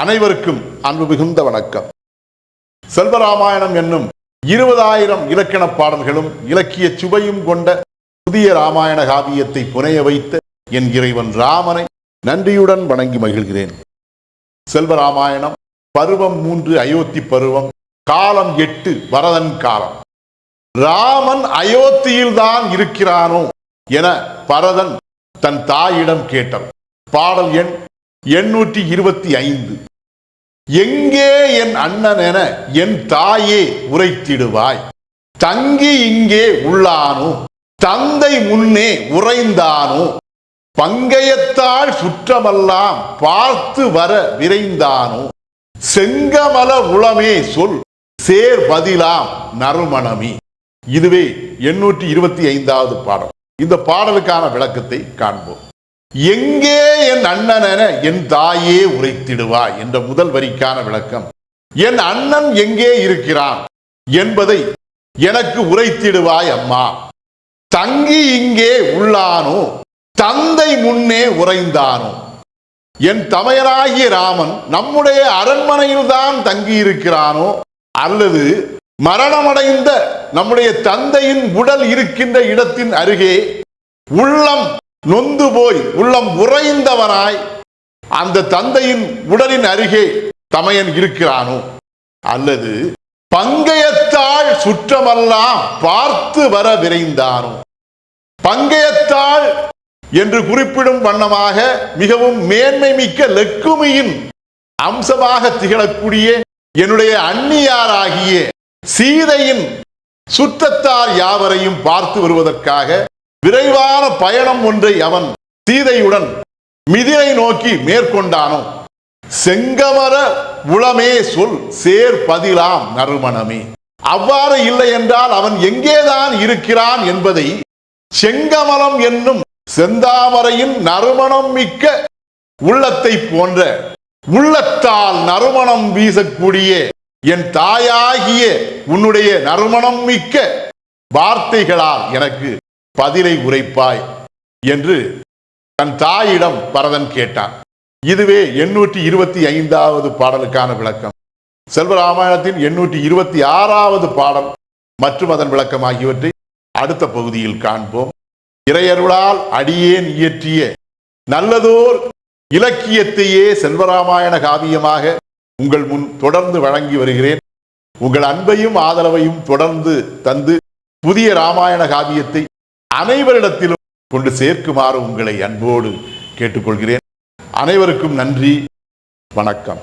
அனைவருக்கும் அன்பு மிகுந்த வணக்கம். செல்வராமாயணம் என்னும் இருபதாயிரம் இலக்கண பாடல்களும் இலக்கிய சுவையும் கொண்ட புதிய ராமாயண காவியத்தை புனைய வைத்த என் இறைவன் ராமனை நன்றியுடன் வணங்கி மகிழ்கிறேன். செல்வராமாயணம் பருவம் மூன்று அயோத்தி பருவம் காலம் எட்டு வரதன் காலம். ராமன் அயோத்தியில்தான் இருக்கிறானோ என பரதன் தன் தாயிடம் கேட்டான். பாடல் எண் எண்ணூற்றி இருபத்தி ஐந்து. எங்கே என் அண்ணன் என என் தாயே உரைத்திடுவாய். தங்கி இங்கே உள்ளானோ? தந்தை முன்னே உறைந்தானோ? பங்கையத்தாள் சுற்றமெல்லாம் பார்த்து வர விரைந்தானோ? செங்கமல உளமே சொல் சேர் பதிலாம் நறுமணமே. இதுவே எண்ணூற்றி இருபத்தி ஐந்தாவது பாடல். இந்த பாடலுக்கான விளக்கத்தை காண்போம். எங்கே என் அண்ணன என் தாயே உரைத்திடுவா என்ற முதல் வரிக்கான விளக்கம். என் அண்ணன் எங்கே இருக்கிறான் என்பதை எனக்கு உரைத்திடுவாய் அம்மா. தங்கி இங்கே உள்ளானோ தந்தை முன்னே உறைந்தானோ. என் தமையனாகிய ராமன் நம்முடைய அரண்மனையில் தான் தங்கி இருக்கிறானோ அல்லது மரணமடைந்த நம்முடைய தந்தையின் உடல் இருக்கின்ற இடத்தின் அருகே உள்ளம் நொந்து போய் உள்ளம் உறைந்தவனாய் அந்த தந்தையின் உடலின் அருகே தமையன் இருக்கிறானோ? அல்லது பங்கையத்தாள் சுற்றமெல்லாம் பார்த்து வர விரைந்தானோ? பங்கையத்தாள் என்று குறிப்பிடும் வண்ணமாக மிகவும் மேன்மை மிக்க லெக்குமியின் அம்சமாக திகழக்கூடிய என்னுடைய அந்நியாராகிய சீதையின் சுற்றத்தார் யாவரையும் பார்த்து வருவதற்காக விரைவான பயணம் ஒன்றை அவன் சீதையுடன் மிதிரை நோக்கி மேற்கொண்டானோ? செங்கமர உளமே சொல் சேர் பதிலாம் நறுமணமே. அவ்வாறு இல்லை என்றால் அவன் எங்கேதான் இருக்கிறான் என்பதை செங்கமலம் என்னும் செந்தாமரையின் நறுமணம் மிக்க உள்ளத்தை போன்ற உள்ளத்தால் நறுமணம் வீசக்கூடிய என் தாயாகிய உன்னுடைய நறுமணம் மிக்க வார்த்தைகளால் எனக்கு பதிலை உரைப்பாய் என்று தன் தாயிடம் பரதன் கேட்டான். இதுவே எண்ணூற்றி இருபத்தி ஐந்தாவது பாடலுக்கான விளக்கம். செல்வராமாயணத்தின் எண்ணூற்றி இருபத்தி ஆறாவது பாடல் மற்றும் அதன் விளக்கம் ஆகியவற்றை அடுத்த பகுதியில் காண்போம். இறையருளால் அடியேன் இயற்றிய நல்லதோர் இலக்கியத்தையே செல்வராமாயண காவியமாக உங்கள் முன் தொடர்ந்து வழங்கி வருகிறேன். உங்கள் அன்பையும் ஆதரவையும் தொடர்ந்து தந்து புதிய ராமாயண காவியத்தை அனைவரிடத்திலும் கொண்டு சேர்க்குமாறு உங்களை அன்போடு கேட்டுக்கொள்கிறேன். அனைவருக்கும் நன்றி. வணக்கம்.